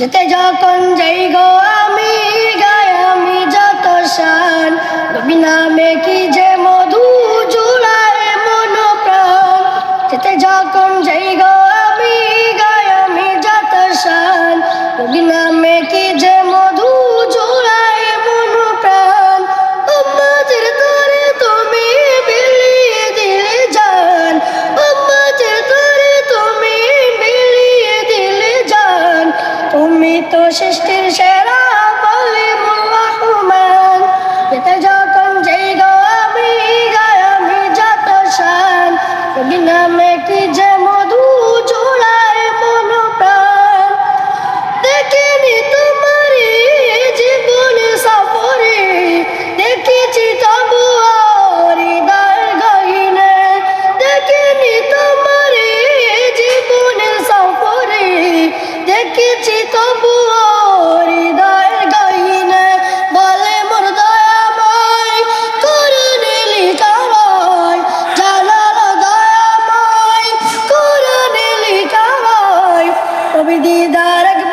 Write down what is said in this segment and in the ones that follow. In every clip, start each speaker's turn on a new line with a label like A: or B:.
A: যেতে যখন যাই গো আমি গায়, আমি যত শান। রবি নামে কি যে মধু জুড়ায় মন প্রাণ যেতে যখন যাই গো আমি গায়, আমি যত শান। রবি নামে তো সৃষ্টির সেরা বলে রহমান। যেতে যখন যেই গো আমি গায়, আমি যত শান নবী নামে কি যে মধু জোড়ায় মন প্রাণ। দেখিনি তোমারে জীবন সফরে। দেখেছি তবু হৃদয় গহিনে। দেখিনি তোমারে জীবন সফরে। দেখেছি দিদার একবার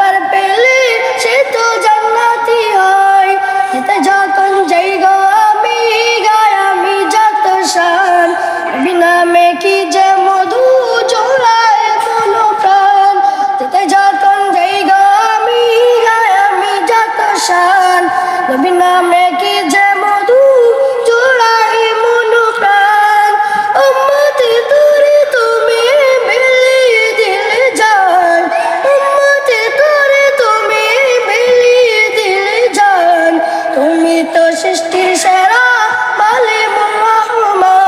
A: তুমি তো সৃষ্টি সেরা বলে রহমান